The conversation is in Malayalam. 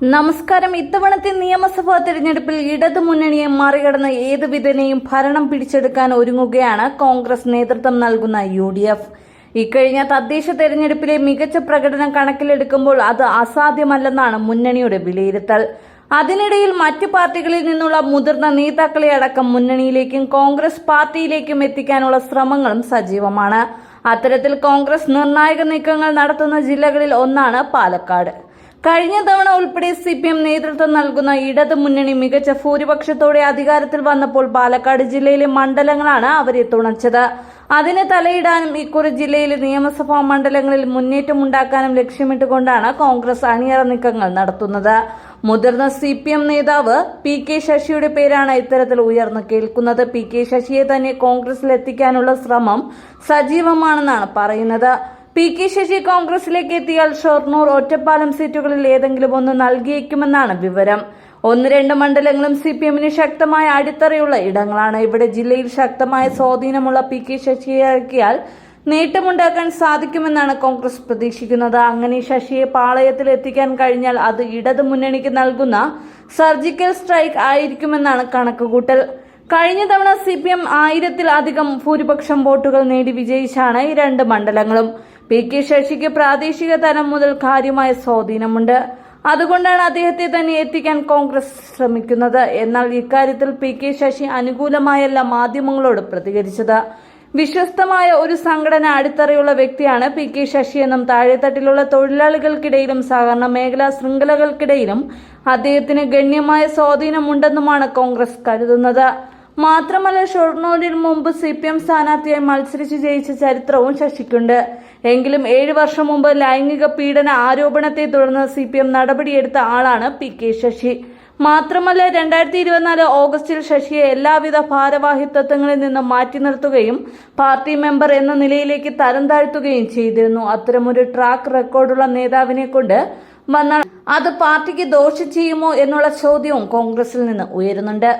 നമസ്കാരം. ഇത്തവണത്തെ നിയമസഭാ തെരഞ്ഞെടുപ്പിൽ ഇടതു മുന്നണിയെ മറികടന്ന് ഏത് വിധനെയും ഭരണം പിടിച്ചെടുക്കാൻ ഒരുങ്ങുകയാണ് കോൺഗ്രസ് നേതൃത്വം നൽകുന്ന യു ഡി എഫ് ഇക്കഴിഞ്ഞ തദ്ദേശ തെരഞ്ഞെടുപ്പിലെ മികച്ച പ്രകടനം കണക്കിലെടുക്കുമ്പോൾ അത് അസാധ്യമല്ലെന്നാണ് മുന്നണിയുടെ വിലയിരുത്തൽ. അതിനിടയിൽ മറ്റ് പാർട്ടികളിൽ നിന്നുള്ള മുതിർന്ന നേതാക്കളെ അടക്കം മുന്നണിയിലേക്കും കോൺഗ്രസ് പാർട്ടിയിലേക്കും എത്തിക്കാനുള്ള ശ്രമങ്ങളും സജീവമാണ്. അത്തരത്തിൽ കോൺഗ്രസ് നിർണായക നീക്കങ്ങൾ നടത്തുന്ന ജില്ലകളിൽ ഒന്നാണ് പാലക്കാട്. കഴിഞ്ഞ തവണ ഉൾപ്പെടെ സി പി എം നേതൃത്വം നൽകുന്ന ഇടതു മുന്നണി മികച്ച ഭൂരിപക്ഷത്തോടെ അധികാരത്തിൽ വന്നപ്പോൾ പാലക്കാട് ജില്ലയിലെ മണ്ഡലങ്ങളാണ് അവരെ തുണച്ചത്. അതിനെ തലയിടാനും ഇക്കുറി ജില്ലയിലെ നിയമസഭാ മണ്ഡലങ്ങളിൽ മുന്നേറ്റമുണ്ടാക്കാനും ലക്ഷ്യമിട്ടുകൊണ്ടാണ് കോൺഗ്രസ് അണിയറ നീക്കങ്ങൾ നടത്തുന്നത്. മുതിർന്ന സി പി എം നേതാവ് പി കെ ശശിയുടെ പേരാണ് ഇത്തരത്തിൽ ഉയർന്നു കേൾക്കുന്നത്. പി കെ ശശിയെ തന്നെ കോൺഗ്രസിൽ എത്തിക്കാനുള്ള ശ്രമം സജീവമാണെന്നാണ് പറയുന്നത്. പി കെ ശശി കോൺഗ്രസിലേക്ക് എത്തിയാൽ ഷൊർണൂർ ഒറ്റപ്പാലം സീറ്റുകളിൽ ഏതെങ്കിലും ഒന്ന് നൽകിയേക്കുമെന്നാണ് വിവരം. ഒന്ന് രണ്ട് മണ്ഡലങ്ങളും സി പി എമ്മിന് ശക്തമായ അടിത്തറയുള്ള ഇടങ്ങളാണ്. ഇവിടെ ജില്ലയിൽ ശക്തമായ സ്വാധീനമുള്ള പി കെ ശശിയെ ഇറക്കിയാൽ നേട്ടമുണ്ടാക്കാൻ സാധിക്കുമെന്നാണ് കോൺഗ്രസ് പ്രതീക്ഷിക്കുന്നത്. അങ്ങനെ ശശിയെ പാളയത്തിൽ എത്തിക്കാൻ കഴിഞ്ഞാൽ അത് ഇടതു മുന്നണിക്ക് നൽകുന്ന സർജിക്കൽ സ്ട്രൈക്ക് ആയിരിക്കുമെന്നാണ് കണക്കുകൂട്ടൽ. കഴിഞ്ഞ തവണ സി പി എം ആയിരത്തിലധികം ഭൂരിപക്ഷം വോട്ടുകൾ നേടി വിജയിച്ചാണ് ഈ രണ്ട് മണ്ഡലങ്ങളും. പി കെ ശശിക്ക് പ്രാദേശിക തലം മുതൽ കാര്യമായ സ്വാധീനമുണ്ട്. അതുകൊണ്ടാണ് അദ്ദേഹത്തെ തന്നെ എത്തിക്കാൻ കോൺഗ്രസ് ശ്രമിക്കുന്നത്. എന്നാൽ ഇക്കാര്യത്തിൽ പി കെ ശശി അനുകൂലമായല്ല മാധ്യമങ്ങളോട് പ്രതികരിച്ചത്. വിശ്വസ്തമായ ഒരു സംഘടന അടിത്തറയുള്ള വ്യക്തിയാണ് പി കെ ശശി എന്നും താഴെത്തട്ടിലുള്ള തൊഴിലാളികൾക്കിടയിലും സഹകരണ മേഖലാ ശൃംഖലകൾക്കിടയിലും അദ്ദേഹത്തിന് ഗണ്യമായ സ്വാധീനമുണ്ടെന്നുമാണ് കോൺഗ്രസ് കരുതുന്നത്. മാത്രമല്ല ഷൊർണൂരിൽ മുമ്പ് സി പി എം സ്ഥാനാർത്ഥിയായി മത്സരിച്ച് ജയിച്ച ചരിത്രവും ശശിക്കുണ്ട് എങ്കിലും ഏഴു വർഷം മുമ്പ് ലൈംഗിക പീഡന ആരോപണത്തെ തുടർന്ന് സി പി എം നടപടിയെടുത്ത ആളാണ് പി കെ ശശി. മാത്രമല്ല രണ്ടായിരത്തി ഇരുപത്തിനാല് ഓഗസ്റ്റിൽ ശശിയെ എല്ലാവിധ ഭാരവാഹിത്വങ്ങളിൽ നിന്നും മാറ്റി നിർത്തുകയും പാർട്ടി മെമ്പർ എന്ന നിലയിലേക്ക് തരം താഴ്ത്തുകയും ചെയ്തിരുന്നു. അത്തരമൊരു ട്രാക്ക് റെക്കോർഡുള്ള നേതാവിനെ കൊണ്ട് വന്നാൽ അത് പാർട്ടിക്ക് ദോഷം ചെയ്യുമോ എന്നുള്ള ചോദ്യവും കോൺഗ്രസിൽ നിന്ന് ഉയരുന്നുണ്ട്.